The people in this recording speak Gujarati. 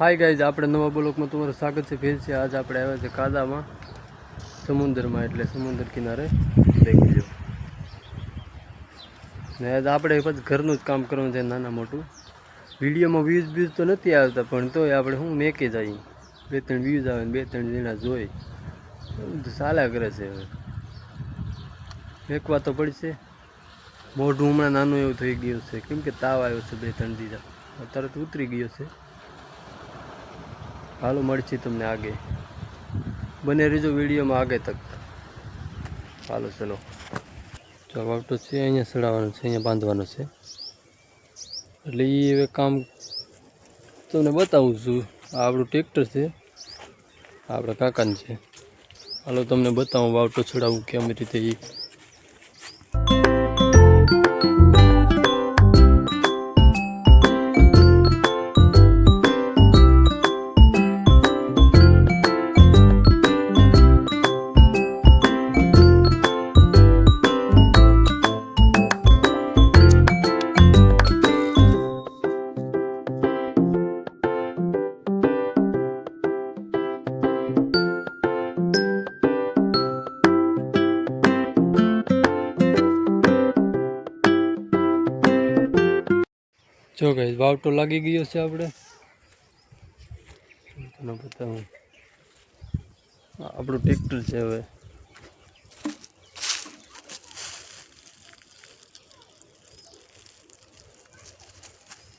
હાય ગાઈઝ આપણે નવા બ્લોકમાં તમારું સ્વાગત છે. ફેર છે આજ આપણે આવ્યા છે કાદામાં. સમુદ્રમાં, એટલે સમુદ્ર કિનારે. દેખી લો ને આજ આપણે પછી ઘરનું જ કામ કરવાનું છે નાના મોટું. વિડીયોમાં વ્યૂઝ વ્યૂઝ તો નથી આવતા, પણ તોય આપણે શું મેકે જઈએ બે ત્રણ વ્યૂઝ આવે ને બે ત્રણ જણા જોઈ. ચાલ્યા કરે છે હવે. મેકવા તો પડશે. મોઢું હમણાં નાનું એવું થઈ ગયું છે. કેમ કે તાવ આવ્યો છે બે ત્રણ દીધા તરત ઉતરી ગયો છે. હાલો મળશે તમને આગે. બને રહેજો વિડીયોમાં આગે તક. હાલો, ચલો. જો વાવટો છે, અહીંયા ચડાવવાનો છે, અહીંયા બાંધવાનો છે. એટલે એ હવે કામ તમને બતાવું છું. આપણું ટ્રેક્ટર છે, આપણા કાકાનું છે. હાલો, તમને બતાવું વાવટો ચડાવું કેમ રીતે એ જો ગઈ વાવટો લાગી ગયો છે આપણે. તમને બતાવું. આપણું ટ્રેક્ટર છે હવે.